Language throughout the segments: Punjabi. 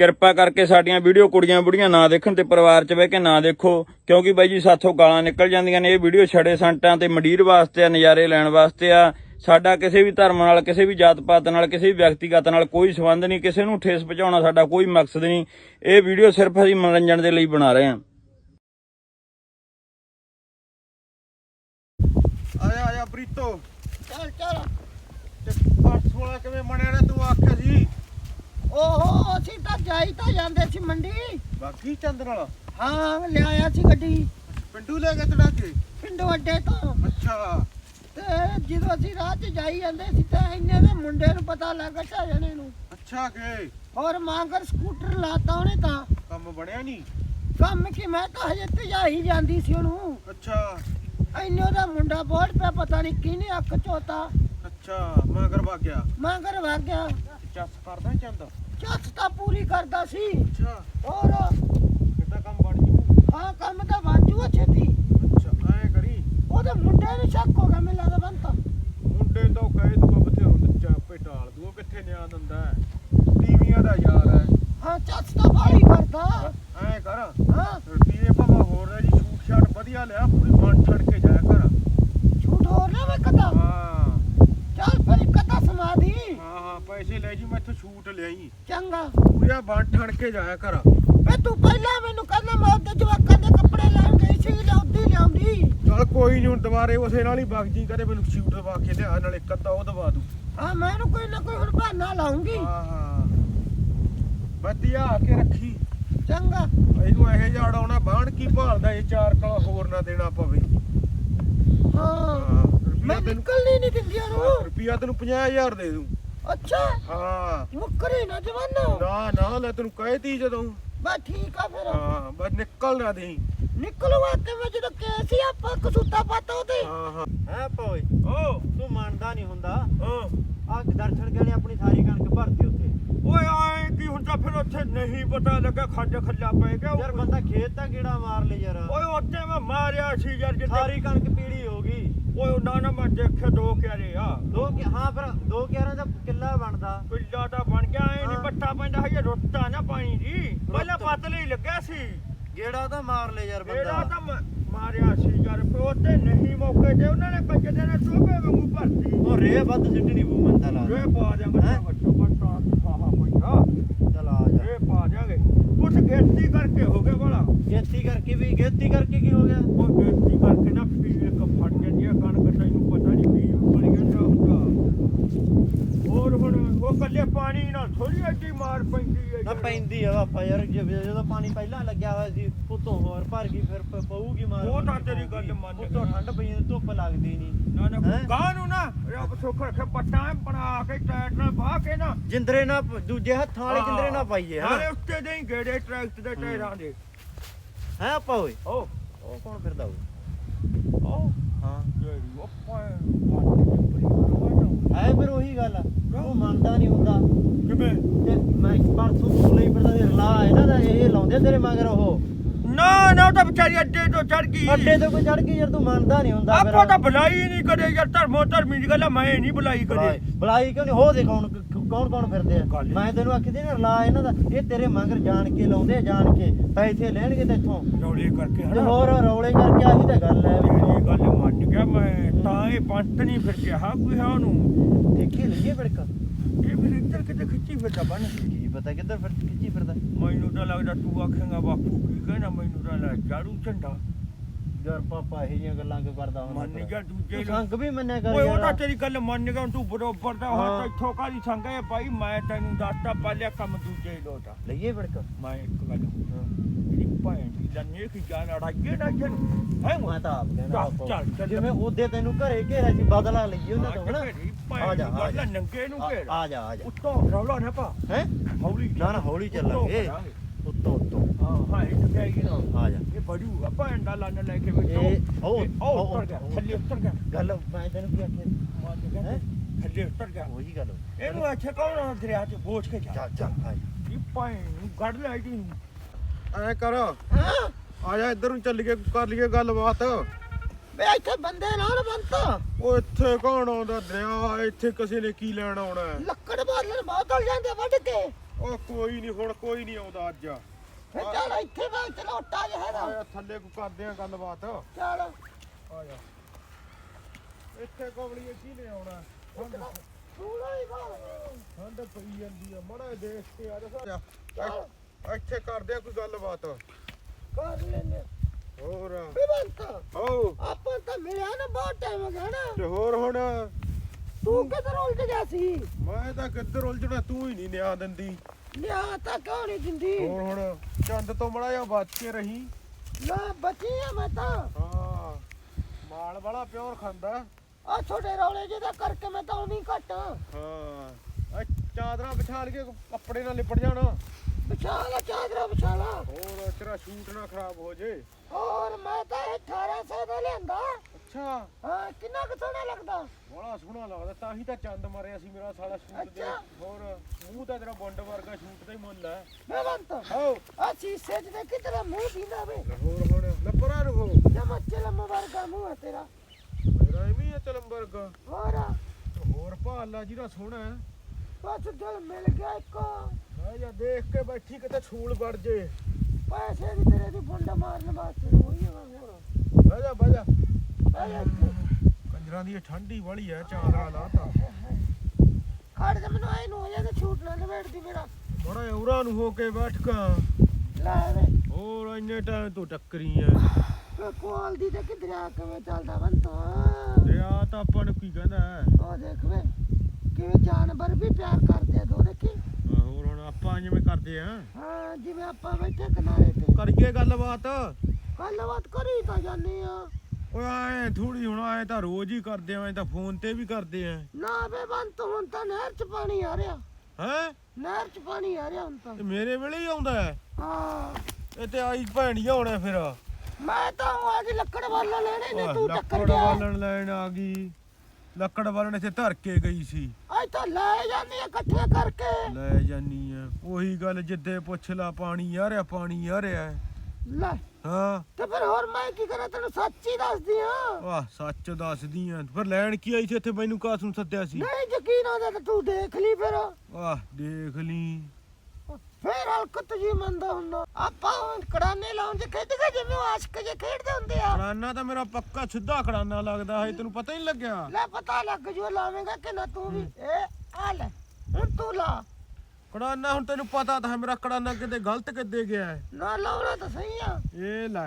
ਕਿਰਪਾ ਕਰਕੇ ਸਾਡੀਆਂ ਵੀਡੀਓ ਕੁੜੀਆਂ ਬੁੜੀਆਂ ਨਾ ਦੇਖਣ ਤੇ ਪਰਿਵਾਰ 'ਚ ਬਹਿ ਕੇ ਨਾ ਦੇਖੋ। ਕਿਉਂਕਿ ਬਾਈ ਜੀ ਸਾਥੋਂ ਗਾਲਾਂ ਨਿਕਲ ਜਾਂਦੀਆਂ ਨੇ। ਇਹ ਵੀਡੀਓ ਛੜੇ ਸੰਟਾਂ ਤੇ ਮੰਡੀਰ ਵਾਸਤੇ ਆ, ਨਜ਼ਾਰੇ ਲੈਣ ਵਾਸਤੇ ਆ। ਸਾਡਾ ਕਿਸੇ ਵੀ ਧਰਮ ਨਾਲ, ਕਿਸੇ ਵੀ ਜਾਤ ਪਾਤ ਨਾਲ, ਕਿਸੇ ਵੀ ਵਿਅਕਤੀਗਤ ਨਾਲ ਕੋਈ ਸੰਬੰਧ ਨਹੀਂ। ਕਿਸੇ ਨੂੰ ਠੇਸ ਪਹੁੰਚਾਉਣਾ ਸਾਡਾ ਕੋਈ ਮਕਸਦ ਨਹੀਂ। ਇਹ ਵੀਡੀਓ ਸਿਰਫ ਅਸੀਂ ਮਨੋਰੰਜਨ ਦੇ ਲਈ ਬਣਾ ਰਹੇ ਹਾਂ। ਆਇਆ ਆਇਆ ਪ੍ਰੀਤੋ। ਚੱਲ ਚੱਲ। ਤੇ ਪਰਸ ਵਾਲਾ ਕਿਵੇਂ ਬਣਿਆ ਨੇ ਤੂੰ ਆਖਿਆ ਸੀ? ਓਹੋ! ਜਾਈ ਤਾਂ ਜਾਂਦੇ ਸੀ ਮੰਡੀ। ਬਾਕੀ ਚੰਦ ਨਾਲ? ਹਾਂ ਲਿਆਇਆ ਸੀ ਗੱਡੀ। ਪਿੰਡੂ ਲੈ ਕੇ ਤੜਾ ਕੇ? ਪਿੰਡੋਂ ਅੱਡੇ ਤੋਂ। ਅੱਛਾ। ਤੇ ਜਦੋਂ ਅਸੀਂ ਰਾਹ 'ਚ ਜਾਈ ਜਾਂਦੇ ਸੀ ਤਾਂ ਇੰਨੇ ਦੇ ਮੁੰਡੇ ਨੂੰ ਪਤਾ ਲੱਗ ਗਿਆ ਜਣੇ ਨੂੰ। ਅੱਛਾ ਕਿ? ਔਰ ਮਾਂਗਰ ਸਕੂਟਰ ਲਾਤਾ ਉਹਨੇ ਤਾਂ। ਕੰਮ ਬਣਿਆ ਨਹੀਂ? ਕੰਮ ਕਿ ਮੈਂ ਤਾਂ ਹਜੇ ਤਜਾਈ ਜਾਂਦੀ ਸੀ ਉਹਨੂੰ। ਅੱਛਾ। ਇੰਨੇ ਉਹਦਾ ਮੁੰਡਾ ਬੋੜ ਪਿਆ ਪਤਾ ਨਹੀਂ ਕਿਹਨੇ ਅੱਖ ਚੋਤਾ। ਅੱਛਾ ਮੈਂ ਕਰਵਾ ਗਿਆ। ਮਾਂਗਰ ਵਗ ਗਿਆ। ਚੱਸ ਕਰਦਾ ਚੰਦ? ਚੱਸ ਤਾਂ ਪੂਰੀ ਕਰਦਾ ਸੀ। ਅੱਛਾ। ਔਰ ਕਿੱਦਾਂ ਕੰਮ ਬਣ ਜੂ? ਹਾਂ ਕੰਮ ਤਾਂ ਵਾਜੂਆ ਛੇਤੀ ਅੱਛਾ ਐ ਕਰੀ। ਉਹਦੇ ਮੁੰਡੇ ਨੂੰ ਸ਼ੱਕ ਹੋ ਗਿਆ ਮੈਨੂੰ ਲੱਗਦਾ ਬੰਤਾ ਮੁੰਡੇ ਤੋਂ ਕਹੇ ਤੂੰ ਬਥੇਰੋਂ ਨੱਚਾ ਪੇਟਾਲ ਦੂ ਕਿੱਥੇ ਨਿਆਂ ਦਿੰਦਾ ਹੈ? ਟੀਵੀਆਂ ਦਾ ਯਾਰ ਹੈ। ਹਾਂ ਚੱਸ ਤਾਂ ਬਾਹਲੀ ਕਰਦਾ। ਐ ਕਰ। ਹਾਂ। ਰੁਪਈਏ ਭਾਵੇਂ ਹੋਰ ਲੈ ਜੀ ਛੂਟ ਛਾਟ ਵਧੀਆ ਲਿਆ ਪੂਰੀ ਬਣ ਛੜ ਕੇ ਜਾਇਆ ਕਰ ਝੂਠ ਹੋਰ ਨਾ ਮੈਂ ਕਦਾ ਹਾਂ ਚੱਲ ਫਿਰ ਇੱਕ ਅੱਧਾ ਸਮਾਧੀ ਹਾਂ ਹਾਂ ਪੈਸੇ ਲੈ ਜੀ ਮੈਥੋਂ ਛੂਟ ਲਿਆਈ। ਚੰਗਾ। ਪੂਰਾ ਬਣ ਠਣ ਕੇ ਜਾਇਆ ਕਰ ਵੇ ਤੂੰ ਪਹਿਲਾਂ ਮੈਨੂੰ ਕਹਿੰਦਾ ਮੈਂ ਉਹਦੇ ਜਵਾਕਾਂ ਦੇ ਕੱਪੜੇ ਲੈਣ ਗਈ ਸੀ ਲਿਆਉਂਦੀ ਲਿਆਉਂਦੀ। ਚਲ ਕੋਈ ਨਹੀਂ ਹੁਣ ਦੁਬਾਰੇ ਉਸੇ ਨਾਲ ਹੀ ਵਗ ਜੀ ਕਦੇ ਮੈਨੂੰ ਛੂਟ ਦਵਾ ਕੇ ਲਿਆ ਨਾਲ ਇੱਕ ਅੱਧਾ ਉਹ ਦਵਾ ਦੂ। ਹਾਂ ਮੈਂ ਇਹਨੂੰ ਕੋਈ ਨਾ ਕੋਈ ਹੁਣ ਬਹਾਨਾ ਲਾਉਂਗੀ। ਹਾਂ ਹਾਂ। ਵਧੀਆ ਆ ਕੇ ਰੱਖੀ। ਚੰਗਾ। ਇਹਨੂੰ ਇਹੋ ਜਿਹਾ ਉਡਾਉਣਾ ਬਾਣ ਕੀ ਭਾਲਦਾ ਇਹ ਚਾਰ ਕਲਾ ਹੋਰ ਨਾ ਦੇਣਾ ਪਵੇ। ਹਾਂ। ਹਾਂ ਮੈਂ ਰੁਪਈਆ ਤੈਨੂੰ ਨਿਕਲਣੀ ਨਹੀਂ ਦਿੰਦੀ ਉਹਨੂੰ। ਰੁਪਈਆ ਤੈਨੂੰ 50000 ਦੇ ਦੂੰ। ਅੱਛਾ। ਹਾਂ। ਮੁੱਕਰੀ ਨਾ ਜਵਾਨੋ। ਨਾ ਨਾ ਲੈ ਤੈਨੂੰ ਕਹਿਤੀ ਜਦੋਂ। ਬਸ ਠੀਕ ਆ ਫਿਰ। ਹਾਂ ਬਸ ਨਿਕਲ ਨਾ ਦੇਈ। ਨਿਕਲਵਾ ਕੇ ਮੈਂ ਜਦੋਂ ਕੇਸ ਹੀ ਆਪਾਂ ਕਸੂਤਾ ਪਾਤਾ ਉਹਦੇ। ਹਾਂ ਹਾਂ। ਹੈ ਪੋਏ ਓ। ਤੂੰ ਮੰਨਦਾ ਨਹੀਂ ਹੁੰਦਾ। ਓ। ਆ ਦਰਸ਼ਨ ਗਏ ਆਪਣੀ ਸਾਰੀ ਕਣਕ ਭਰਤੀ ਉੱਥੇ। ਓਏ ਆਏ ਕੀ ਹੁੰਦਾ ਫਿਰ ਉੱਥੇ? ਨਹੀਂ ਪਤਾ ਲੱਗਾ ਖੱਜ ਖੱਲਾ ਪੈ ਗਿਆ। ਯਾਰ ਬੰਦਾ ਖੇਤ ਤਾਂ ਕਿਹੜਾ ਮਾਰ ਲੈ ਯਾਰ। ਓਏ ਉੱਥੇ ਮੈਂ ਮਾਰਿਆ ਸੀ ਯਾਰ ਜਿੱਥੇ ਸਾਰੀ ਕਣਕ ਪੀੜੀ ਹੋ ਗਈ। ਓਏ ਨਾ ਨਾ ਮੈਂ ਦੇਖਿਆ ਦੋ ਕਿਆਰੇ ਆ। ਦੋ ਕਿ ਹਾਂ ਫਿਰ ਦੋ ਕਿਆਰਾਂ ਦਾ ਪਿੱਲਾ ਤਾਂ ਬਣ ਗਿਆ ਐ ਨਹੀਂ। ਪੱਟਾ ਪੈਂਦਾ ਹੈ ਰੁੱਤਾ ਨਾ ਪਾਣੀ ਦੀ। ਪਹਿਲਾਂ। ਪਤਲੇ ਹੀ ਲੱਗਿਆ ਸੀ। ਗੇੜਾ ਤਾਂ ਮਾਰ ਲੈ ਯਾਰ ਬੰਦਾ। ਤਾਂ ਮ- ਮਾਰਿਆ ਸੀ ਯਾਰ ਉੱਥੇ ਨਹੀਂ ਮੌਕੇ ਤੇ ਉਹਨਾਂ ਨੇ ਕੰਜੇ ਦੇ ਨੇ ਟੋਬੇ ਵਾਂਗੂ ਭਰਤੀ। ਉਹ ਰੇ ਵੱਧ ਸਿੱਟਣੀ ਮੰਦਾ ਲਾ ਰੇ ਪਾ ਦਿਆਂਗੇ ਹੈਂ? ਬੱਚੋ ਬੱਚਾ ਆਹਾ ਕੋਈਆ ਚਲ ਆ ਜਾ। ਰੇ ਪਾ ਦਿਆਂਗੇ। ਕੁਛ ਗੇਤੀ ਕਰਕੇ ਹੋ ਗਿਆ ਬੜਾ ਗੇਤੀ ਕਰਕੇ ਵੀ ਗੇਤੀ ਕਰਕੇ ਕੀ ਹੋ ਗਿਆ? ਉਹ ਗੇਤੀ ਕਰਕੇ ਨਾ ਪੀਲੇ ਕ ਫਟ ਜਾਂਦੀ ਆ ਕਣਕ ਤੈਨੂੰ ਪਤਾ ਨਹੀਂ ਵੀ ਬੜੀ ਜਾਂਦਾ ਹੁੰਦਾ ਹੋਰ ਹੁਣ ਉਹ ਕੱਲੇ ਪਾਣੀ ਨਾਲ ਥੋੜੀ ਅੱਡੀ ਮਾਰ ਪੈਂਦੀ ਹੈ ਨਾ ਪੈਂਦੀ ਆ ਬਾਪਾ ਯਾਰ ਜਦੋਂ ਪਾਣੀ ਪਹਿਲਾਂ ਲੱਗਿਆ ਹੋਇਆ ਸੀ ਉਤੋਂ ਹੋਰ ਭਰ ਗਈ ਫਿਰ ਪ- ਪਊਗੀ ਮਾਰ ਉਹ ਤਾਂ ਤੇਰੀ ਗੱਲ ਮੰਨ ਉਤੋਂ ਠੰਡ ਪਈ ਜਾਂਦੀ, ਧੁੱਪ ਲੱਗਦੀ ਨਹੀਂ। ਨਾ ਨਾ ਹੈਂ? ਗਾਂ ਨੂੰ ਨਾ ਰੱਬ ਸੁੱਖ ਰੱਖੇ ਪੱਟਾਂ ਬਣਾ ਕੇ ਟਰੈਕਟਰ ਨਾਲ ਬਾਹ ਕੇ ਨਾ। ਜਿੰਦਰੇ ਨਾ ਦੂਜੇ ਹੱਥਾਂ ਵਾਲੇ ਜਿੰਦਰੇ ਨਾ ਪਾਈਏ ਨਾਲੇ ਹਾਂ ਉੱਤੇ ਦੇ ਹੀ ਗੇੜੇ ਟਰੈਕਟਰ ਦੇ ਟਾਇਰਾਂ ਦੇ। ਹੈ ਆਪਾ ਓਏ? ਉਹ ਉਹ ਕੌਣ ਫਿਰਦਾ ਓਏ? ਉਹ ਹਾਂ। ਜਿਹੜੀ ਉਹ ਪਾਏ ਹੈ ਫਿਰ ਉਹੀ ਗੱਲ ਆ। ਉਹ ਮੰਨਦਾ ਨਹੀਂ ਹੁੰਦਾ। ਕਿਵੇਂ? ਤੇ ਮੈਂ ਪਰਸੋਂ ਤੋਂ ਲਈ ਫਿਰਦਾ ਸੀ ਰਲਾ ਇਹਨਾਂ ਦਾ ਇਹ ਲਾਉਂਦੇ ਤੇਰੇ ਮਗਰ ਉਹ। ਨਾ ਨਾ ਉਹ ਤਾਂ ਵਿਚਾਰੀ ਅੱਡੇ ਤੋਂ ਚੜ ਗਈ। ਅੱਡੇ ਤੇ ਕੋਈ ਚੜ ਗਈ ਯਾਰ ਤੂੰ ਮੰਨਦਾ ਨਹੀਂ ਹੁੰਦਾ ਆਪਾਂ ਤਾਂ ਬੁਲਾਈ ਨਹੀਂ ਕਦੇ ਯਾਰ ਧਰਮੋ ਧਰਮੀ ਦੀ ਗੱਲ ਆ, ਮੈਂ ਨਹੀਂ ਬੁਲਾਈ ਬੁਲਾਈ ਕਦੇ ਬੁਲਾਈ ਕਿਉਂ ਨਹੀਂ? ਹੋ ਦੇਖ ਹੁਣ ਕੌਣ ਕੌਣ ਫਿਰਦੇ ਆ? ਗੱਲ ਮੈਂ ਤੈਨੂੰ ਆਖੀ ਦੀ ਨਾ ਰਲਾ ਇਹਨਾਂ ਦਾ ਇਹ ਤੇਰੇ ਮਗਰ ਜਾਣ ਕੇ ਲਾਉਂਦੇ ਆ, ਜਾਣ ਕੇ। ਪੈਸੇ ਲੈਣਗੇ ਤੇਥੋਂ ਰੌਲੇ ਕਰਕੇ ਤੇ ਹਨਾ। ਹੋਰ ਰੌਲੇ ਕਰਕੇ ਆਹੀ ਤਾਂ ਗੱਲ ਹੈ ਤੇਰੀ ਗੱਲ ਮੰਨ ਗਿਆ ਮੈਂ ਤਾਂ ਇਹ ਪੰਤ ਨਹੀਂ ਫਿਰ ਕਿਹਾ ਕੋਈ ਹੈ ਉਹਨੂੰ। ਦੇਖੀ ਲਈਏ ਫਿੜਕ। ਇਹ ਫਿਰ ਇੱਧਰ ਕਿਤੇ ਖਿੱਚੀ ਫਿਰਦਾ ਬਣ ਕੀ। ਪਤਾ ਕਿੱਧਰ ਫਿਰ ਖਿੱਚੀ ਫਿਰਦਾ। ਮੈਨੂੰ ਤਾਂ ਲੱਗਦਾ ਤੂੰ ਆਖੇਗਾ ਬਾਪੂ ਕੀ ਕਹਿਣਾ ਮੈਨੂੰ ਤਾਂ ਲੱਗ ਝਾੜੂ ਝੰਡਾ। ਯਾਰ ਪਾਪਾ ਇਹ ਜੀਆਂ ਗੱਲਾਂ ਕਿਉਂ ਕਰਦਾ ਹੁਣ ਮੰਨ ਗਿਆ ਦੂਜੇ ਸੰਗ ਵੀ ਮੰਨਿਆ ਕਰ ਓਏ ਉਹ ਤਾਂ ਤੇਰੀ ਗੱਲ ਮੰਨ ਗਿਆ ਤੂੰ ਬਰੋਬਰ ਦਾ ਹੋਇਆ ਹਾਂ। ਤਾਂ ਇੱਥੋਂ ਕਾਦੀ ਸੰਗ ਹੈ ਭਾਈ ਮੈਂ ਤੈਨੂੰ ਦੱਸਤਾ ਪਾਲਿਆ ਕੰਮ ਦੂਜੇ ਲੋਟਾ ਲਈਏ ਫਿੜਕ। ਮੈਂ ਇੱਕ ਗੱਲ ਭੈਣ ਦੀ ਜਾਨ ਅੜਾਈਏ ਨਾ ਜਨ। ਹੈ ਮੈਂ ਤਾਂ ਆਪ ਕਹਿਣਾ ਚੱਲ, ਚੱਲ, ਚੱਲ। ਜਿਵੇਂ ਉਹਦੇ ਤੈਨੂੰ ਘਰੇ ਘੇਰਿਆ ਸੀ ਬਦਲਾ ਲਈਏ ਉਹਨਾਂ ਤੋਂ ਹਨਾ? ਆ ਜਾ ਆ ਜਾ। ਨੰਗੇ ਨੂੰ ਘੇਰ। ਆ ਜਾ ਆ ਜਾ। ਉੱਤੋਂ ਰੌਲਾ ਨਾ ਪਾ। ਹੈ? ਹੌਲੀ ਨਾ ਨਾ ਹੌਲੀ ਚੱਲਾਂਗੇ। ਉੱਤੋਂ ਉੱਤੋਂ। ਹਾਂ ਹਾਂ ਇਹ ਤਾਂ ਹੈਗੀ ਨਾ। ਆ ਜਾ। ਇਹ ਬੜੂਗਾ ਭੈਣ ਦਾ ਲੰਨ ਲੈ ਕੇ ਬੈਠੋ। ਇਹ ਉਹ ਇਹ ਉਹ ਉੱਤਰ ਗਿਆ ਥੱਲੇ ਉੱਤਰ ਗਿਆ। ਗੱਲ ਮੈਂ ਤੈਨੂੰ ਕੀ ਆਖਿਆ? ਮੰਨ ਗਿਆ ਹੈਂ? ਥੱਲੇ ਉੱਤਰ ਗਿਆ। ਉਹੀ ਗੱਲ। ਇਹਨੂੰ ਇੱਥੇ ਕੌਣ ਆ ਦਰਿਆ 'ਚ ਬੋਝ ਕੇ ਜਾ ਚੱਲ। ਚੱਲ ਆ ਜਾ। ਇਹ ਭੈਣ ਨੂੰ ਕੱਢ ਲੈ ਐ ਕਰ। ਆ ਜਾ ਇੱਧਰ ਨੂੰ ਚੱਲੀਏ ਕਰ ਲਈਏ ਗੱਲਬਾਤ। ਵੇ ਇੱਥੇ ਬੰਦੇ ਨਾਲ ਬੰਤਾ। ਉਹ ਇੱਥੇ ਕੌਣ ਆਉਂਦਾ ਦਰਿਆ? ਇੱਥੇ ਕਿਸੇ ਨੇ ਕੀ ਲੈਣ ਆਉਣਾ? ਹੈ? ਲੱਕੜ ਬਾਲਣ ਬਾਦਲ ਜਾਂਦੇ ਵੱਢ ਕੇ। ਉਹ ਕੋਈ ਨਹੀਂ ਹੁਣ ਕੋਈ ਨਹੀਂ ਆਉਂਦਾ ਅੱਜ। ਆ ਫੇ ਚੱਲ ਇੱਥੇ ਮੈਂ ਚਲੋਟਾ ਜਿਹਾ ਜਾ ਥੱਲੇ ਕੋ ਕਰਦੇ ਆ ਗੱਲਬਾਤ। ਚੱਲ। ਆ ਜਾ। ਇੱਥੇ ਕੋਵਲੀਏ ਕੀ ਨੇ ਆਉਣਾ? ਠੰਡ ਸੂਲਾ ਹੀ ਗਾ ਠੰਡ ਪਈ ਜਾਂਦੀ ਆ ਮੜਾ ਦੇਖ ਕੇ ਆ ਜਾ। ਇੱਥੇ- ਕਰਦੇ ਆ ਕੋਈ ਗੱਲਬਾਤ। ਕਰ ਲੈਨੇ ਹੋਰ। ਬਿਵੰਤ ਹੋ ਆਪਾਂ ਤਾਂ ਮਿਲਿਆ ਨਾ ਬਹੁਤ ਟਾਈਮ ਹੋ ਗਿਆ ਨਾ। ਤੇ ਹੋਰ ਹੁਣ? ਤੂੰ ਕਿੱਧਰ ਉਲਟ ਗਿਆ ਸੀ? ਮੈਂ ਤਾਂ ਕਿੱਧਰ ਉਲਝਣਾ ਤੂੰ ਹੀ ਨਹੀਂ ਨਿਆ ਦਿੰਦੀ। ਲਿਆ ਤਾਂ ਕਿਉਂ ਨਹੀਂ ਦਿੰਦੀ? ਹੋਰ ਹੁਣ ਚੰਦ ਤੋਂ ਮੜਾ ਜਾ ਬਚ ਕੇ ਰਹੀ। ਨਾ ਬਚੀ ਆ ਮੈਂ ਤਾਂ। ਹਾਂ ਮਾਲ ਵਾਲਾ ਪਿਓਰ ਖਾਂਦਾ। ਆ ਛੋਟੇ ਰੌਲੇ ਜਿਹਦਾ ਕਰਕੇ ਮੈਂ ਤਾਂ ਉਨੀ ਘਟ। ਹਾਂ ਆ ਚਾਦਰਾਂ ਵਿਛਾ ਲਈਏ ਕੱਪੜੇ ਨਾਲ ਲਿਪਟ ਜਾਣਾ। ਵਿਚਾਲਾ ਚਾਦਰਾ ਵਿਚਾਲਾ ਹੋਰ ਤੇਰਾ ਸ਼ੂਟ ਨਾ ਖਰਾਬ ਹੋ ਜੇ। ਹੋਰ ਮੈਂ ਤਾਂ ਇਹ 1800 ਦਾ ਲਿਆਂਦਾ। ਅੱਛਾ। ਹਾਂ ਕਿੰਨਾ ਕੁ ਸੋਹਣਾ ਲੱਗਦਾ। ਬੜਾ ਸੋਹਣਾ ਲੱਗਦਾ ਤਾਂ ਹੀ ਤਾਂ ਚੰਦ ਮਾਰਿਆ ਸੀ ਮੇਰਾ ਸਾਲਾ ਸ਼ੂਟ ਦੇ ਅੱਛਾ। ਹੋਰ ਮੂੰਹ ਤਾਂ ਤੇਰਾ ਬੰਡ ਵਰਗਾ ਸ਼ੂਟ ਦਾ ਹੀ ਮੁੱਲ ਹੈ। ਬਿਵੰਤ ਹੋ ਆ ਸ਼ੀਸ਼ੇ 'ਚ ਦੇਖੀ ਤੇਰਾ ਮੂੰਹ ਦੀਦਾ ਵੇ। ਹੋਰ ਹੁਣ ਲੱਪਰਾਂ ਨੂੰ ਹੋ ਜਮਾ ਚਲਮ ਵਰਗਾ ਮੂੰਹ ਹੈ ਤੇਰਾ। ਮੇਰਾ ਐਵੇਂ ਹੀ ਚਲੰਬਰਗ ਹੋਰ ਹੋਰ ਭਾਲਾ ਜਿਹਦਾ ਸੋਹਣਾ ਹੈ। ਬਸ ਦਿਲ ਮਿਲ ਗਿਆ ਇੱਕ। ਜਾਂ ਦੇਖ ਕੇ ਬੈਠੀ ਕਿਤੇ ਛੂਲ ਵੜ ਜੇ। ਪੈਸੇ ਦੀ ਤੇਰੇ ਦੀ ਫੁੰਡ ਮਾਰਨ ਵਾਸਤੇ ਹੋਈ ਹੈ ਹੋਰ ਬਹਿ ਜਾ ਬਹਿ ਜਾ। ਬਹਿ ਇੱਥੇ। ਕੰਜਰਾਂ ਦੀ ਇਹ ਠੰਡੀ ਵਾਲੀ ਹੈ ਚਾਦਰਾ ਲਾਤਾ। ਖੜ ਜਾ ਮੈਨੂੰ ਆਏ ਨੂੰ ਹੋ ਜਾ ਤੇ ਛੂਟ ਨਾ ਲਵੇੜਦੀ ਮੇਰਾ। ਬੜਾ ਉਰਾਂ ਨੂੰ ਹੋ ਕੇ ਬੈਠ ਕਾ। ਲੈ ਵੇ। ਹੋਰ ਇੰਨੇ ਟਾਈਮ ਤੋਂ ਟੱਕਰੀ ਐ। ਕੋਲ ਦੀ ਤੇ ਕਿਧਰ ਆ ਕਿਵੇਂ ਚੱਲਦਾ ਬੰਤੋ ਤੇ? ਆ ਤਾਂ ਆਪਾਂ ਨੂੰ ਕੀ ਕਹਿੰਦਾ ਹੈ? ਉਹ ਦੇਖ ਵੇ ਕਿਵੇਂ ਜਾਨਵਰ ਵੀ ਪਿਆਰ ਕਰਦੇ ਆ ਦੋ ਦੇਖੀ ਆਹ ਹੋਰ ਹੁਣ ਆਪਾਂ ਜਿਵੇਂ ਕਰਦੇ ਆ। ਹਾਂ ਜਿਵੇਂ ਆਪਾਂ ਬੈਠੇ ਕਿਨਾਰੇ ਤੇ। ਕਰੀਏ ਗੱਲਬਾਤ। ਗੱਲਬਾਤ ਕਰੀ ਤਾਂ ਜਾਂਦੇ ਆ। ਓਏ ਐ ਥੋੜੀ ਹੁਣ ਐ ਤਾਂ ਰੋਜ਼ ਹੀ ਕਰਦੇ ਆ ਐ ਤਾਂ ਫੋਨ ਤੇ ਵੀ ਕਰਦੇ ਆ। ਨਾ ਵੇ ਬੰਤ ਹੁਣ ਤਾਂ ਨਹਿਰ ਚ ਪਾਣੀ ਆ ਰਿਹਾ। ਹੈ? ਨਹਿਰ ਚ ਪਾਣੀ ਆ ਰਿਹਾ ਹੁਣ ਤਾਂ। ਤੇ ਮੇਰੇ ਵੇਲੇ ਹੀ ਆਉਂਦਾ ਹੈ। ਹਾਂ। ਇਹ ਤੇ ਆਈ ਭੈਣੀਆਂ ਹੋਣਾ ਫਿਰ। ਮੈਂ ਤਾਂ ਅੱਜ ਲੱਕੜ ਵਾਲਾ ਲੈਣੇ ਨੇ ਤੂੰ ਟੱਕਰ ਲੱਕੜ ਬਾਲਣ ਲੈਣ ਆ ਗਈ। ਲੱਕੜ ਬਾਲਣ ਇੱਥੇ ਧਰ ਕੇ ਗਈ ਸੀ। ਤਾਂ ਲੈ ਜਾਂਦੇ ਆ ਇਕੱਠੇ ਕਰਕੇ। ਲੈ ਜਾਨੀ ਆ। ਉਹੀ ਗੱਲ ਜਿੱਦੇ ਪੁੱਛ ਲਾ ਪਾਣੀ ਆ ਰਿਹਾ ਪਾਣੀ ਆ ਰਿਹਾ ਲੈ ਹਾਂ। ਤੇ ਫਿਰ ਹੋਰ ਮੈਂ ਕੀ ਕਰਾਂ ਤੈਨੂੰ ਸੱਚ ਹੀ ਦੱਸਦੀ ਆ ਵਾਹ ਸੱਚ ਦੱਸਦੀ ਆ। ਫਿਰ ਲੈਣ ਕੀ ਆਈ ਸੀ ਇੱਥੇ? ਮੈਨੂੰ ਕਾਸ ਨੂੰ ਸੱਦਿਆ ਸੀ? ਨਹੀਂ ਯਕੀਨ ਆਉਂਦਾ ਤਾਂ ਤੂੰ ਦੇਖ ਲਈ ਫਿਰ। ਵਾਹ ਦੇਖ ਲਈ। ਫੇਰ ਹਲਕਤ ਜੀ ਮੰਦਾ ਹੁੰਦਾ। ਆਪਾਂ ਹੁਣ ਕੜਾਨੇ ਲਾਉਣ ਚ ਖੇਡ ਗਏ ਜਿਵੇਂ ਉਹ ਆਸ਼ਕ ਜੇ ਖੇਡਦੇ ਹੁੰਦੇ ਆ। ਖੜਾਨਾ ਤਾਂ ਮੇਰਾ ਪੱਕਾ ਸਿੱਧਾ ਖੜਾਨਾ ਲੱਗਦਾ ਹੈ ਤੈਨੂੰ ਪਤਾ ਹੀ ਨਹੀਂ ਲੱਗਿਆ। ਲੈ ਪਤਾ ਲੱਗ ਜੂ ਲਾਵੇਂਗਾ ਕਿ ਨਾ ਤੂੰ ਵੀ। ਇਹ ਆ ਲੈ ਹੁਣ ਤੂੰ ਲਾ। ਖੜਾਨਾ ਹੁਣ ਤੈਨੂੰ ਪਤਾ ਤਾਂ ਹੈ ਮੇਰਾ ਖੜਾਨਾ ਕਿਤੇ ਗਲਤ ਕਿੱਦੇ ਗਿਆ ਹੈ। ਨਾ ਲਾਉਣਾ ਤਾਂ ਸਹੀ ਆ। ਇਹ ਲੈ।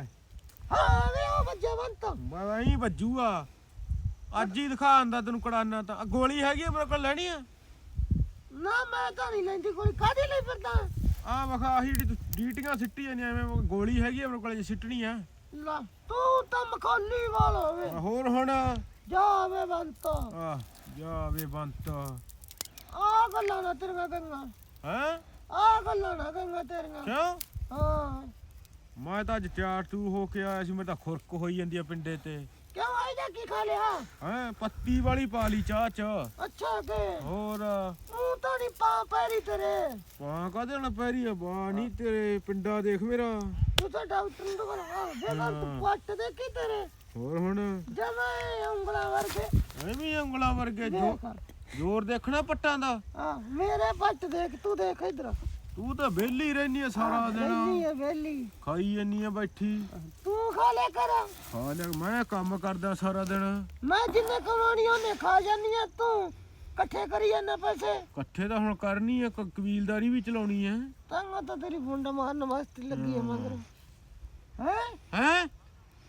ਹਾਂ ਵੇ ਉਹ ਬੱਜਾ ਬੰਤ। ਮੈਂ ਹੀ ਵੱਜੂਗਾ। ਅੱਜ ਹੀ ਦਿਖਾ ਆਂਦਾ ਤੈਨੂੰ ਕੜਾਨਾ ਤਾਂ। ਆਹ ਗੋਲੀ ਹੈਗੀ ਆ ਮੇਰੇ ਕੋਲ ਲੈਣੀ ਆ? ਨਾ ਮੈਂ ਤਾਂ ਨਹੀਂ ਲੈਂਦੀ ਕੋਈ ਕਾਹਦੇ ਲਈ ਫਿਰਦਾ? ਆ ਵਖਾ ਆਹੀ ਜਿਹੜੀ ਤੂੰ ਡੀਟੀਆਂ ਸਿੱਟੀ ਜਾਂਦੀ ਐਵੇਂ ਗੋਲੀ ਹੈਗੀ ਆ ਮੇਰੇ ਕੋਲ ਜੇ ਸਿੱਟਣੀ ਆ। ਲਾ ਤੂੰ ਤਾਂ ਮਖੌਲੀ ਵਾਲ ਹੋਵੇ। ਹੋਰ ਹੁਣ? ਜਾ ਵੇ ਬੰਤ। ਆ ਜਾ ਵੇ ਬੰਤ। ਆ ਗੱਲਾਂ ਨਾ ਤੇਰੀਆਂ ਗੰਗਾ ਹੈ? ਆ ਗੱਲਾਂ ਨਾ ਗੰਗਾ ਤੇਰੀਆਂ। ਕਿਉਂ? ਹਾਂ। ਮੈਂ ਤਾਂ ਅੱਜ ਚਾਰ ਤੂ ਹੋ ਕੇ ਆਇਆ ਸੀ ਮੇਰੇ ਤਾਂ ਖੁਰਕ ਹੋਈ ਜਾਂਦੀ ਆ ਪਿੰਡੇ ਤੇ। ਕਿਉਂ ਆਈ ਜਾ ਕੀ ਖਾ ਲਿਆ? ਹੈ ਪੱਤੀ ਵਾਲੀ ਪਾ ਲਈ ਚਾਹ ਚ। ਅੱਛਾ ਤੇ ਹੋਰ? ਮੂੰਹ ਤਾਂ ਨਹੀਂ ਪਾ ਪੈਰੀ ਤੇਰੇ। ਪਾ ਕਾਦੇ ਨਾਲ ਪੈਰੀ ਆ? ਬਾ ਨਹੀਂ ਤੇਰੇ ਪਿੰਡਾ ਦੇਖ ਮੇਰਾ। ਤੂੰ ਤਾਂ ਡਾਕਟਰ ਨੂੰ ਆ ਵੇ ਗੱਲ ਤੂੰ ਪੱਟ ਦੇ ਕੀ ਤੇਰੇ? ਹੋਰ ਹੁਣ? ਜਮੇ ਉਂਗਲਾਂ ਵਰਗੇ। ਐਵੇਂ ਹੀ ਉਂਗਲਾਂ ਵਰਗੇ ਜੋ ਜ਼ੋਰ ਦੇਖਣਾ ਪੱਟਾਂ ਦਾ। ਆ ਮੇਰੇ ਪੱਟ ਦੇਖ ਤੂੰ ਦੇਖ ਇਧਰ। ਤੂੰ ਤਾਂ ਵਿਹਲੀ ਰਹਿਨੀ ਆ ਸਾਰਾ ਦਿਨ। ਹੈ ਵੇਲੀ ਖਾਈ ਜੰਨੀ ਆ ਬੈਠੀ। ਖਾ ਲੈ ਕਰ। ਖਾ ਲੈ ਮੈਂ ਕੰਮ ਕਰਦਾ ਸਾਰਾ ਦਿਨ। ਮੈਂ ਜਿੰਨੇ ਕਮਾਉਣੀ ਉਹਨੇ ਖਾ ਜਾਨੀ ਆ ਤੂੰ। ਇਕੱਠੇ ਕਰੀ ਜਾਂਦਾ ਪੈਸੇ। ਇਕੱਠੇ ਤਾਂ ਹੁਣ ਕਰਨੀ ਆ ਕ- ਕਬੀਲਦਾਰੀ ਵੀ ਚਲਾਉਣੀ ਆ। ਤੰਗ ਤਾਂ ਤੇਰੀ ਫੁੰਡ ਮਾਰਨ ਵਾਸਤੇ ਲੱਗੀ ਹੈ। ਮਗਰ। ਹੈ? ਹੈ?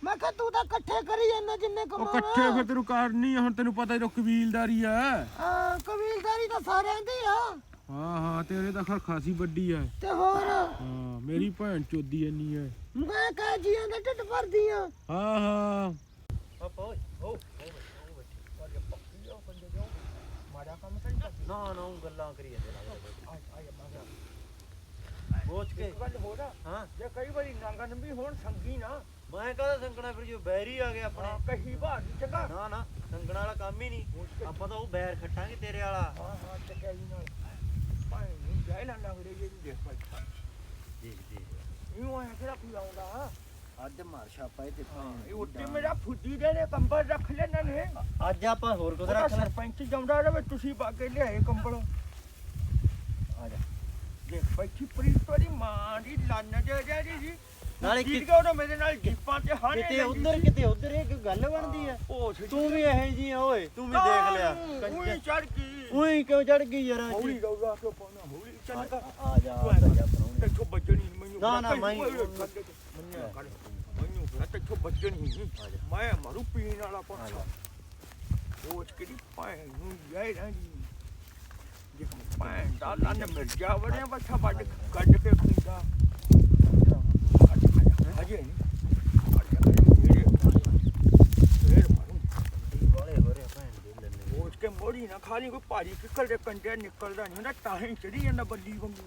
ਮੈਂ ਕਿਹਾ ਤੂੰ ਤਾਂ ਇਕੱਠੇ ਕਰੀ ਜਾਂਦਾ ਜਿੰਨੇ ਉਹ ਕਮਾਉਣਾ ਇਕੱਠੇ ਫਿਰ ਤੈਨੂੰ ਕਰਨੀ ਆ ਹੁਣ ਤੈਨੂੰ ਪਤਾ ਹੀ ਕਬੀਲਦਾਰੀ ਆ। ਹਾਂ ਕਬੀਲਦਾਰੀ ਤਾਂ ਸਾਰਿਆਂ ਦੀ ਆ। ਹਾਂ ਹਾਂ ਤੇਰੇ ਤਾਂ ਖਰ ਖਾਸੀ ਵੱਡੀ ਆ। ਤੇ ਹੋਰ? ਹਾਂ ਮੇਰੀ ਭੈਣ ਚੋਦੀ ਇੰਨੀ ਆ। ਮੈਂ ਕਹਾਂ ਜੀਆਂ ਦੇ ਢਿੱਡ ਭਰਦੀ ਆ ਹਾਂ ਹਾਂ। ਪਾਪਾ ਓਏ ਓ ਮਾੜਾ ਕੰਮ ਤਾਂ ਨਹੀਂ ਕਰਦੀ ਨਾ ਨਾ ਉਹ ਗੱਲਾਂ ਕਰੀ ਜਾਂਦੇ ਲੱਗਦਾ ਬੋਚ ਕੇ ਗੱਲ ਹੋ ਨਾ ਹਾਂ ਜੇ ਕਈ ਵਾਰੀ ਨੰਗਨ ਵੀ ਹੋਣ ਸੰਗੀ ਨਾ ਮੈਂ ਕਹਦਾ ਸੰਗਣਾ ਫਿਰ ਜੋ ਬੈਰੀ ਆ ਗਏ ਆਪਣੇ ਹਾਂ ਕਹੀ ਬਾਹਰ ਨੀ ਚੰਗਾ ਨਾ ਨਾ ਸੰਗਣਾ ਵਾਲਾ ਕੰਮ ਹੀ ਨਹੀਂ। ਆਪਾਂ ਤਾਂ ਉਹ ਬੈਰ ਖੱਟਾਂਗੇ ਤੇਰੇ ਵਾਲਾ। ਹਾਂ ਹਾਂ ਤੇ ਕਹੀ ਨਾਲ। ਭਾਈ ਨੂੰ ਲੱਗਦੇ ਜੇ ਦੇਖ ਬੈਠਾ ਦੇਖ ਦੇਖ ਇਹਨੂੰ ਆਇਆ ਕਿਹੜਾ ਕੋਈ ਆਉਂਦਾ ਅੱਜ ਮਾਰ ਛਾਪਾ ਤੇ ਇਹ ਉੱਤੇ ਮੇਰਾ ਫੁੱਦੀ ਦੇ ਨੇ ਕੰਬਲ ਰੱਖ ਲੈਣਾ ਨੇ ਅੱਜ ਆਪਾਂ ਹੋਰ ਕੁਝ ਉਹਦਾ ਰੱਖ ਲੈ ਸਰਪੰਚ ਜਾਉਂਦਾ ਰਵੇ ਤੁਸੀਂ ਪਾ ਕੇ ਲਿਆਏ ਕੰਬਲ ਆ ਜਾ ਦੇਖ ਬੈਠੀ ਪ੍ਰੀਤ ਤੇਰੀ ਮਾਂ ਦੀ ਲੰਨ ਦੇ ਜਿਹੜੀ ਜੀ ਨਾਲੇ ਕੀ ਕਿ- ਉਹਨੇ ਮੇਰੇ ਨਾਲ ਜੀਪਾਂ ਤੇ ਹਾਣੇ ਕਿਤੇ ਉਧਰ ਕਿਤੇ ਉਧਰ ਇਹ ਕੋਈ ਗੱਲ ਬਣਦੀ ਆ? ਉਹ ਤੂੰ ਵੀ ਇਹੋ ਜੀ ਓਏ। ਤੂੰ ਵੀ ਦੇਖ ਲਿਆ। ਉਹੀ ਚੜ ਗਈ। ਉਹੀ ਕਿਉਂ ਚੜ ਗਈ ਯਾਰ ਹੌਲੀ ਗਊਗਾ ਕਿ ਪਾਉਣਾ? ਹੌਲੀ ਕਰ ਆ ਜਾ ਪਰੌਣੇ। ਤੈਥੋਂ ਬਚਣੀ ਮੈਨੂੰ ਨਾ, ਨਾ, ਮੈਂ- ਮੈਨੂੰ ਕਰ ਤੈਥੋਂ ਬਚਣੀ ਮੈਂ ਮਰੂ ਪੀਣ ਵਾਲਾ ਪੱਛਾ ਉਹ ਕਿਹੜੀ ਪਾਣ ਨੂੰ ਜਾਇ ਰਾਂਗੀ ਜੇ ਪਾਣ ਦਾ ਲੰਨ ਮਿਲ ਜਾ ਵੜਿਆ ਬੱਛਾ ਵੱਡ ਕੱਢ ਕੇ ਖੁੰਦਾ ਹਜੇ ਨਹੀਂ ਅੱਜ ਮੇਰੇ ਫੇਰ ਮਾਰੂ ਵਾਲੇ ਹੋ ਰਿਹਾ ਭੈਣ ਦੇ ਲੰਨੇ ਕੇ ਮੋੜੀ ਨਾ ਖਾਲੀ ਕੋਈ ਭਾਰੀ ਕਿੱਕਰ ਦੇ ਕੰਡੇ ਨਿਕਲਦਾ ਨਹੀਂ ਹੁੰਦਾ ਤਾਂ ਹੀ ਚੜੀ ਜਾਂਦਾ ਬੱਲੀ ਵਾਂਗੂ।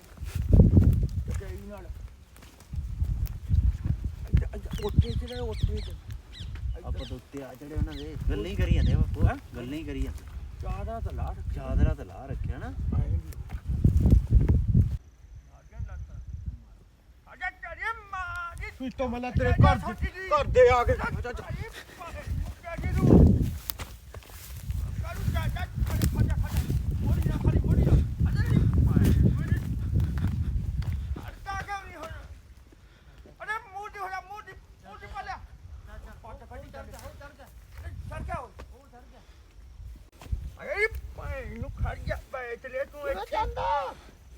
ਤੇ ਕਈ ਨਾਲ ਉੱਥੇ ਜਿਹੜੇ ਉੱਥੇ ਤੇ ਆਪਾਂ ਤਾਂ ਉੱਤੇ ਆ ਚੜੇ ਉਹਨਾਂ ਦੇ। ਗੱਲਾਂ ਹੀ ਕਰੀ ਜਾਂਦੇ ਬਾਪੂ। ਹੈਂ? ਗੱਲਾਂ ਹੀ ਕਰੀ ਜਾਂਦੇ। ਚਾਰਾ ਤਾਂ ਲਾ ਰੱਖਿਆ। ਚਾਦਰਾ ਤੇ ਲਾ ਰੱਖਿਆ ਨਾ। ਅਜਾ ਤੇਰੇ ਮਾਂ ਦੀ ਤੂੰ ਤੋਂ ਮਲਾ ਤੇਰੇ ਘਰ ਦੇ ਘਰ ਦੇ ਆ ਗਏ ਕਿਵੇਂ ਜਾਂਦਾ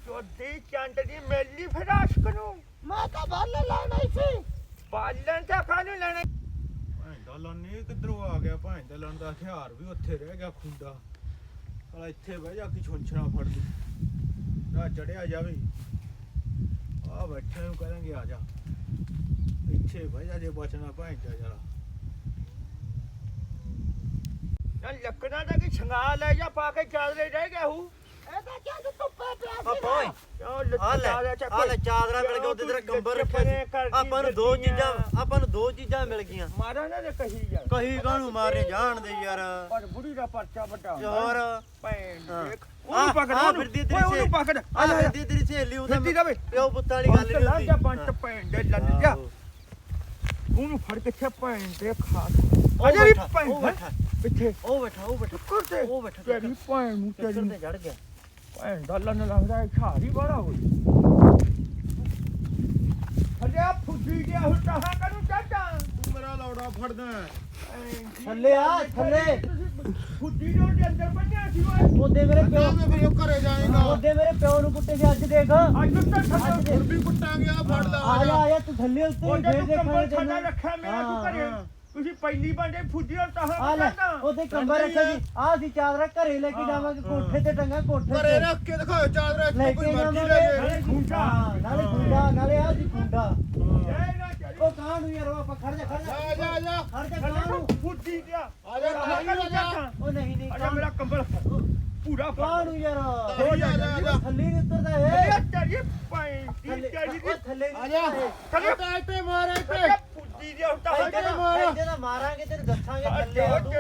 ਚੋਦੀ ਚੰਦ ਦੀ ਮੇਲੀ ਫਰਾਸ਼ ਕਰੂ ਮੈਂ ਤਾਂ ਬੱਲ ਲੈਣਾ ਹੀ ਸੀ ਬਾਲਣ ਤਾਂ ਖਾਣੂ ਲੈਣਾ ਭੈਣ ਦਾ ਲੰਨ ਕਿੱਧਰੋਂ ਆ ਗਿਆ ਭੈਣ ਦਾ ਲੰਨ ਦਾ ਹਥਿਆਰ ਵੀ ਉੱਥੇ ਰਹਿ ਗਿਆ ਖੁੰਡਾ। ਸਾਲਾ ਇੱਥੇ ਬਹਿ ਜਾ ਕਿ ਛੁੰਛਣਾ ਫੜ ਲੂ ਨਾ ਚੜਿਆ ਜਾਵੇ। ਆ ਬੈਠੇ ਨੂੰ ਕਹਾਂਗੇ ਆ ਜਾ। ਇੱਥੇ ਬਹਿ ਜਾ ਜੇ ਬਚਣਾ ਭੈਣ ਦਾ ਜਰਾ। ਨਾ ਲੱਕੜਾਂ ਦਾ ਕੀ ਛੰਗਾ ਲੈ ਜਾ, ਪਾ ਕੇ ਚੱਲਦੇ ਰਹਿ ਗਿਆ ਹੂ। ਇਹ ਤਾਂ ਜਦ ਧੁੱਪੇ ਪਿਆ ਸੀ ਪਾਪਾ ਓਏ ਕਿਉਂ ਆ ਲੈ ਆ ਲੈ ਚਾਦਰਾ ਮਿਲ ਗਿਆ ਉੱਤੇ ਤੇਰਾ ਕੰਬਲ ਰੱਖਿਆ ਸੀ ਆਪਾਂ ਨੂੰ ਦੋ ਚੀਜ਼ਾਂ ਆਪਾਂ ਨੂੰ ਦੋ ਚੀਜ਼ਾਂ ਮਿਲ ਗਈਆਂ। ਮਾਰਾ ਨਾ ਤੇ ਕਹੀ ਜਾ। ਕਹੀ ਕਾਹਨੂੰ ਮਾਰੇ ਜਾਣਦੇ ਯਾਰ। ਪਰ ਬੁੜੀ ਦਾ ਪਰਚਾ ਵੱਡਾ ਹੁੰਦਾ। ਹੋਰ? ਭੈਣ ਹਾਂ। ਦੇਖ ਉਹਨੂੰ ਪਕੜ ਆ ਉਹਨੂੰ ਫਿਰਦੀ ਓਏ ਤੇਰੀ ਉਹਨੂੰ ਪਕੜ। ਆ ਆ ਲੈ। ਫਿਰਦੀ ਤੇਰੀ ਸਹੇਲੀ ਉਹਦਾ ਫਿਰਦੀ ਜਾਵੇ ਪਿਓ ਪੁੱਤਾਂ ਵਾਲੀ ਗੱਲ ਨਹੀਂ ਲਾ ਹੁੰਦੀ। ਜਾ ਬੰਟ ਭੈਣ ਦੇ ਲੰਨ ਜਾ। ਆਹੋ। ਉਹਨੂੰ ਫੜ ਕੇ ਛੇ ਭੈਣ ਦੇ ਖਾ ਉਹ ਅਜੇ ਵੀ ਬੈਠਾ, ਭੈਣ ਉਹ ਬੈਠਾ। ਪਿੱਛੇ। ਉਹ ਬੈਠਾ ਉਹ ਬੈਠਾ। ਟੱਕਰ ਤੇ। ਉਹ ਬੈਠਾ ਤੇਰੀ ਭੈਣ ਨੂੰ ਚੱਕਰ ਤੇਰੀ ਤੇ ਚੜ ਗਿਆ। ਭੈਣ ਦਾ ਲੰਨ ਲੱਗਦਾ ਛਾਰੀ ਵਾਲਾ ਹੋਈ। ਹਲਿਆ ਫੁੱਦੀ ਗਿਆ ਹੁਣ ਕਹਾਂ ਕਰੂ ਚਾਚਾ? ਤੂੰ ਮੇਰਾ ਲੌੜਾ ਫੜਦਾ। ਥੱਲੇ ਆ, ਥੱਲੇ। ਫੁੱਦੀ ਦੇ ਉਹਦੇ ਅੰਦਰ ਬੰਨਿਆ ਸੀ ਓਏ। ਉਹਦੇ ਮੇਰੇ ਪਿਓ ਜਾ ਮੈਂ ਫਿਰ ਉਹ ਘਰੇ ਜਾਏਗਾ। ਉਹਦੇ ਮੇਰੇ ਪਿਓ ਨੂੰ ਕੁੱਟੇ ਸੀ ਅੱਜ ਦੇਖ। ਅੱਜ ਅੱਜ ਥੱਲੇ ਦੇਖ। ਹੁਣ ਵੀ ਕੁੱਟਾਂਗੇ ਆ ਫੜ ਲੈ ਆ ਜਾ ਆ ਜਾ ਤੂੰ ਥੱਲੇ ਉੱਤੇ ਫੇਰ ਨੂੰ ਦੇਖਾਂਗੇ ਕੰਬਲ ਥੱਲੇ ਤੈਨੂੰ। ਰੱਖਿਆ ਮੇਰਾ ਤੂੰ ਘਰੇ। ਤੁਸੀਂ ਪਹਿਲੀ ਬੰਦੇ ਫੁੱਦੀ ਔਰ ਆ ਤਾਹਾਂ ਲੈ ਕਰਨਾ ਉਹਦੇ ਕੰਬਲ ਰੱਖਿਆ ਸੀ। ਆ ਸੀ ਚਾਦਰਾ ਘਰੇ ਲੈ ਕੇ ਜਾਵਾਂਗੇ ਕੋਠੇ ਤੇ ਟੰਗਾ ਕੋਠੇ ਘਰੇ ਤੇ। ਰੱਖ ਕੇ ਦਿਖਾਓ ਚਾਦਰਾ ਲੈ ਇੱਥੇ ਕੇ ਕੋਈ ਮਰਜ਼ੀ ਲੈ ਨਾਲੇ ਖੁੰਡਾ। ਹਾਂ, ਨਾਲੇ ਖੁੰਡਾ ਨਾਲੇ ਆ ਸੀ ਖੁੰਡਾ। ਇਹ ਨਾ ਚੜੀ ਉਹ ਕਾਂ ਨੂੰ ਯਾਰ ਉਹ ਆਪਾਂ ਖੜ ਜਾ ਖੜ ਜਾ। ਜਾ ਜਾ। ਜਾ ਖੜ ਜਾ ਕਾਂ ਨੂੰ ਗਿਆ। ਆ ਜਾ ਆ ਜਾ? ਉਹ ਨਹੀਂ ਨਹੀਂ ਅਜਾ ਮੇਰਾ ਕੰਬਲ ਪੂਰਾ ਕਾਂ ਨੂੰ ਯਾਰ? ਹੋ ਜਾ। ਜਾ ਜਾ। ਥੱਲੇ ਨਹੀਂ ਉਤਰਦਾ ਦੀ ਥੱਲੇ ਆ ਜਾ। ਥੱਲੇ ਮਾਰ ਇੱਥੇ। ਥੱਲੇ ਫੁੱਦੀ ਦੇ ਹੁੰਦਾ ਇੱਥੇ ਨਾ ਇੱਥੇ ਨਾ ਮਾਰਾਂਗੇ ਤੈਨੂੰ ਦੱਸਾਂਗੇ ਥੱਲੇ ਆ ਤੂੰ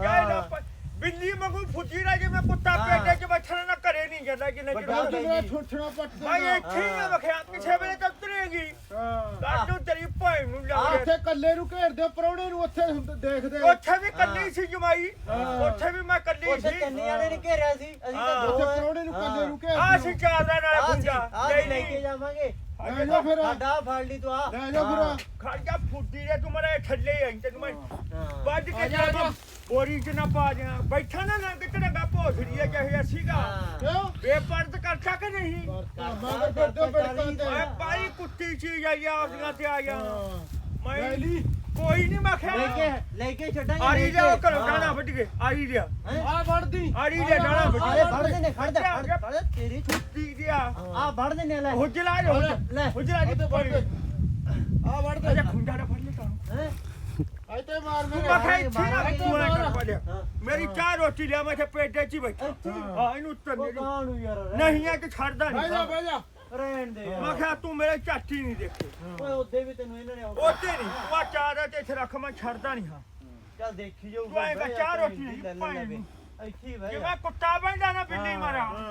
ਹਾਂ। ਬਿੱਲੀ ਵਾਂਗੂ ਫੁੱਦੀ ਰਹਿ ਜੇ ਮੈਂ ਕੁੱਤਾ ਹਾਂ। ਪੇਟੇ 'ਚ ਬੈਠਣਾ ਨਾ ਘਰੇ ਨਹੀਂ ਜਾਂਦਾ ਜਿੰਨੇ ਵੱਡਾ ਚਿਰ ਤੂੰ ਮੇਰਾ ਛੁੱਟਣਾ ਪੱਟ ਭਾਈ ਇੱਥੇ ਹੀ ਵਖਿਆ ਕਿਸੇ ਵੇਲੇ ਤਾਂ ਉਤਰੇਗੀ। ਹਾਂ। ਨੂੰ ਤੇਰੀ ਭੈਣ ਨੂੰ ਲੱਗ ਇੱਥੇ ਕੱਲੇ ਨੂੰ ਘੇਰ ਦਿਓ ਪਰੌਣੇ ਨੂੰ ਉੱਥੇ ਹੁੰਦੇ- ਦੇਖਦੇ। ਉੱਥੇ ਵੀ ਕੱਲੀ ਸੀ ਜਮਾਈ। ਹਾਂ। ਉੱਥੇ ਵੀ ਮੈਂ ਕੱਲੀ ਉੱਥੇ ਸੀ। ਕੰਨੇ ਵਾਲੇ ਨੇ ਘੇਰਿਆ ਸੀ। ਅਸੀਂ ਹਾਂ। ਤਾਂ ਦੋ ਉੱਥੇ। ਪਰੌਣੇ ਨੂੰ ਕੱਲੇ ਨੂੰ ਆ ਦਿਓ। ਸੀ ਚਾਦਰ ਨਾਲ ਆ ਸੀ ਗੁੰਜਾ ਆ ਨਹੀਂ ਲੈ ਕੇ ਜਾਵਾਂਗੇ। ਲੈ ਜਾ ਫਿਰ। ਸਾਡਾ ਫੜ ਲਈ ਤੂੰ ਆ। ਲੈ ਜਾ ਫਿਰ। ਖੜ ਜਾ ਫੁੱਦੀ ਦੇ ਤੂੰ ਮਰੇ ਥੱਲੇ ਆਈ ਤੈਨੂੰ ਮੈਂ। ਵੱਜ ਕੇ ਜਾ। ਬੋਰੀ ਚ ਨਾ ਪਾ ਜਾ। ਬੈਠਾ ਨਾ ਨਾ ਕਿਤੇ ਗਾ ਭੋਸੜੀ ਹੈ ਚਾਹੇ ਸੀਗਾ। ਕਿਉਂ? ਬੇਪਰਦ ਕਰਤਾ ਕਿ ਨਹੀਂ? ਮਾਰ ਕਰ ਦਿਓ ਬੜਕਾਂ ਤੇ ਭਾਈ ਕੁੱਤੀ ਚੀਜ਼ ਆਈ ਆਪਦੀਆਂ ਤੇ ਆ ਗਿਆ ਮੈਂ ਲੈ ਕੋਈ ਨਹੀਂ ਮੈਂ ਲੈ ਕੇ ਖਿਆ ਲੈ ਕੇ ਛੱਡਾਂਗੇ ਆਰੀ ਲੈ ਲਿਆ ਕੇ। ਕਰੋ ਡਾਣਾ ਵੱਢ ਕੇ ਆਰੀ ਹੈਂ? ਆ ਵੜਦੀ ਆਰੀ ਲਿਆ ਡਾਣਾ ਵੱਢ ਆਰੇ ਕੇ। ਫੜ ਦੇ ਨੇ ਖੜ ਜਾ ਖੜ- ਖੜ ਜਾ, ਤੇਰੀ ਕੁੱਤੀ ਦਿਆ ਆ ਫੜ ਦੇ ਨੇ ਲੈ। ਹੁਜਲਾ ਜੋ ਲੈ। ਹੁਜਲਾ ਜੀ ਵੜ ਦੇ ਆ ਵੜ ਦੇ। ਅਜਾ ਖੁੰਡਾ ਫੜ ਲਿਆ ਹੈਂ? ਇੱਥੇ ਮਾਰ ਤੂੰ ਮੇਰੇ। ਮੈਂ ਇੱਥੇ ਨਾ ਮਾਰ, ਤੂੰ ਐਂ ਕਰ ਪਾ ਲਿਆ ਹਾਂ। ਮੇਰੀ ਚਾਰ ਰੋਟੀ ਲਿਆ ਮੈਂ ਇੱਥੇ ਪੇਟੇ 'ਚ ਹੀ ਬੈਠਾ। ਹੀ? ਇਹਨੂੰ ਉੱਤਰ ਉਹ ਨਹੀਂ ਯਾਰ? ਨਹੀਂ ਆ ਕਿ ਛੱਡਦਾ ਬਹਿ ਜਾ ਨਹੀਂ ਬਹਿ ਜਾ। ਰਹਿਣ ਦੇ। ਮੈਂ ਕਿਹਾ ਤੂੰ ਮੇਰੇ ਝਾਟੀ ਨਹੀਂ ਦੇਖੇ। ਓਏ ਉਹਦੇ ਵੀ ਤੈਨੂੰ ਇਹਨਾਂ ਨੇ ਆਉਣਾ। ਉੱਤੇ ਨਹੀਂ। ਤੂੰ ਆ ਚਾਰ ਤੇ ਇੱਥੇ ਰੱਖ ਮੈਂ ਛੱਡਦਾ ਨਹੀਂ ਹਾਂ। ਚੱਲ ਦੇਖੀ ਜਾਊ। ਤੂੰ ਐਂ ਕਰ ਚਾਰ ਰੋਟੀ ਨਹੀਂ ਨੂੰ। ਇੱਥੇ ਹੀ ਬਹਿ ਕਿ ਜਾ। ਮੈਂ ਕੁੱਤਾ ਬੈਂਦਾ ਨਾ ਬਿੱਲੀ ਮਾਰਾਂ।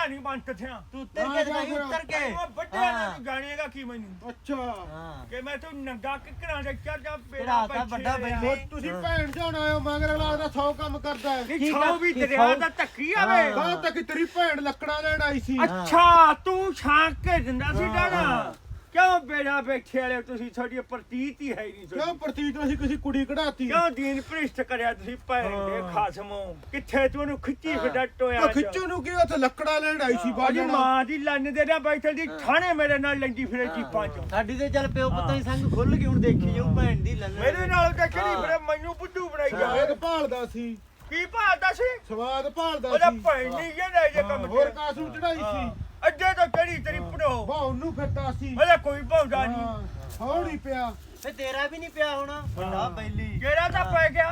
ਜਾਂਦਾ ਨਹੀਂ ਬੰਤ ਥਿਆ ਤੂੰ ਉੱਤਰ ਕੇ ਦਿਖਾਈ ਉੱਤਰ ਕੇ। ਉਹ ਵੱਡਿਆ ਨਾ। ਤੂੰ ਜਾਣੇਗਾ ਕੀ ਮੈਨੂੰ? ਅੱਛਾ। ਹਾਂ। ਕਿ ਮੈਂ ਤੂੰ ਨੰਗਾ ਕਿਕਰਾਂ ਦੇ ਚੜ ਜਾ ਤੇਰਾ ਤਾਂ ਵੱਡਾ ਬੈਲੀ। ਤੁਸੀਂ ਭੈਣ ਜਾਣ ਆਇਓ ਮਗਰ ਲੱਗਦਾ 100 ਕੰਮ ਕਰਦਾ ਹੈ। ਆ, ਛਾਉ ਵੀ ਦਰਿਆ। ਦਾ ਧੱਕੀ ਆਵੇ ਕਹਾਂ ਤੱਕ ਤੇਰੀ ਭੈਣ ਲੱਕੜਾਂ ਲੈਣ ਆਈ ਸੀ। ਅੱਛਾ ਤੂੰ ਛਾਂਕ ਕੇ ਦਿੰਦਾ ਸੀ ਡਾਣਾ। ਕਿਉਂ ਬੇੜਾ ਬੈਠੇ ਵਾਲੇ ਤੁਸੀਂ? ਤੁਹਾਡੀ ਪ੍ਰਤੀਤ ਹੀ ਹੈ ਨਹੀਂ ਕਿਉਂ। ਪ੍ਰਤੀਤ? ਅਸੀਂ ਕਿਸੇ ਕੁੜੀ ਕਢਾਤੀ। ਕਿਉਂ ਦੀਨ ਭ੍ਰਿਸ਼ਟ ਕਰਿਆ ਤੁਸੀਂ ਭੈਣ ਦੇ ਹਾਂ। ਖਾਸਮੋਂ? ਕਿੱਥੇ ਤੂੰ ਉਹਨੂੰ ਖਿੱਚੀ ਫਿੱਟਾ ਟੋਇਆ ਉਹ ਖਿੱਚੂ ਨੂੰ ਕੀ ਉੱਥੇ ਲੱਕੜਾਂ ਲੈਣ ਆਈ ਸੀ ਉਹਦੀ ਬਾਜਣਾ ਮਾਂ ਦੀ ਲੰਨ ਦੇ ਨਾ ਬੈਠਲ ਦੀ ਥਾਣੇ ਮੇਰੇ ਨਾਲ ਲੰਗੀ ਫਿਰੇ ਚੀਪਾਂ ਚ। ਸਾਡੀ ਤੇ ਚੱਲ ਪਿਓ ਪੁੱਤਾਂ ਦੀ ਸੰਗ ਖੁੱਲ ਗਈ ਹੁਣ ਦੇਖੀ ਜਾਊ ਭੈਣ ਦੀ ਲੱਲਣ ਮੇਰੇ ਨਾਲ ਤਾਂ ਕਿਹੜੀ। ਫਿਰੇ ਮੈਨੂੰ ਬੁੱਧੂ ਬਣਾਈ ਸਵਾਦ ਜਾਵੇ? ਭਾਲਦਾ ਸੀ। ਕੀ ਭਾਲਦਾ ਸੀ? ਸਵਾਦ ਭਾਲਦਾ ਉਹਦਾ ਸੀ। ਭੈਣ ਨਹੀਂ ਜੇ ਹਾਂ, ਕੰਮ ਹੋਰ ਕਾਸੂ ਚੜਾਈ ਸੀ। ਅੱਡੇ ਤੋਂ ਕਿਹੜੀ ਤੇਰੀ ਪੜੋ ਬਾ ਉਹਨੂੰ ਫਿੱਟਾ ਸੀ। ਉਹਦਾ ਕੋਈ ਭੌਂਦਾ ਨਹੀਂ। ਹੌੜੀ ਪਿਆ। ਤੇ ਤੇਰਾ ਵੀ ਨਹੀਂ ਪਿਆ ਹੋਣਾ ਵੱਡਾ ਬੈਲੀ ਕਿਹੜਾ ਤਾਂ ਪੈ ਗਿਆ?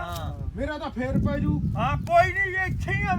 ਮੇਰਾ ਤਾਂ ਫੇਰ ਪੈ ਜੂ। ਹਾਂ ਕੋਈ ਨਹੀਂ ਇੱਥੇ ਹੀ ਆ ਮੈਂ।